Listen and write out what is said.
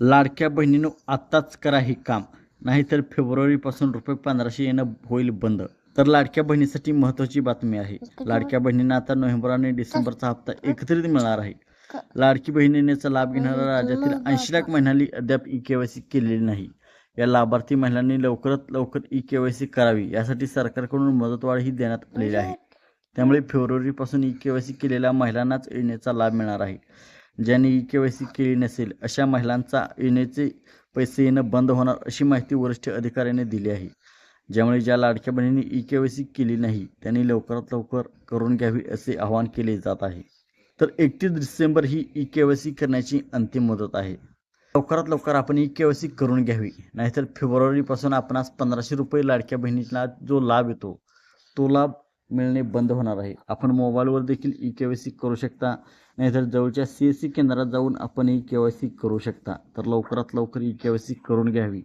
लाडक्या बहिणीनं आत्ताच करा हे काम. नाहीतर फेब्रुवारीपासून रुपये पंधराशे येणं होईल बंद. तर लाडक्या बहिणीसाठी महत्त्वाची बातमी आहे. लाडक्या बहिणींना आता नोव्हेंबर आणि डिसेंबरचा हप्ता एकत्रित मिळणार आहे. लाडकी बहीण योजनेचा लाभ घेणाऱ्या राज्यातील ऐंशी लाख महिलांनी अद्याप ई के वाय सी केलेली नाही. या लाभार्थी महिलांनी लवकरात लवकर ई के वाय सी करावी यासाठी सरकारकडून मुदतवाढही देण्यात आलेली आहे. त्यामुळे फेब्रुवारीपासून ई के वाय सी केलेल्या महिलांनाच योजनेचा लाभ मिळणार आहे. ज्यांनी ई के वाय सी केली नसेल अशा महिलांचा येण्याचे पैसे येणं बंद होणार अशी माहिती वरिष्ठ अधिकाऱ्याने दिली आहे. ज्यामुळे ज्या लाडक्या बहिणींनी ई के वाय सी केली नाही त्यांनी लवकरात लवकर करून घ्यावी असे आवाहन केले जात आहे. तर एकतीस डिसेंबर ही ई के वाय सी करण्याची अंतिम मुदत आहे. लवकरात लवकर आपण ई के वाय सी करून घ्यावी नाहीतर फेब्रुवारीपासून आपणास पंधराशे रुपये लाडक्या बहिणीला जो लाभ येतो तो लाभ मिळणे बंद होणार आहे. आपण मोबाईलवर देखील ई के वाय सी करू शकता. नाहीतर जवळच्या सी एस सी केंद्रात जाऊन आपण ई के वाय सी करू शकता. तर लवकरात लवकर ई के वाय सी करून घ्यावी.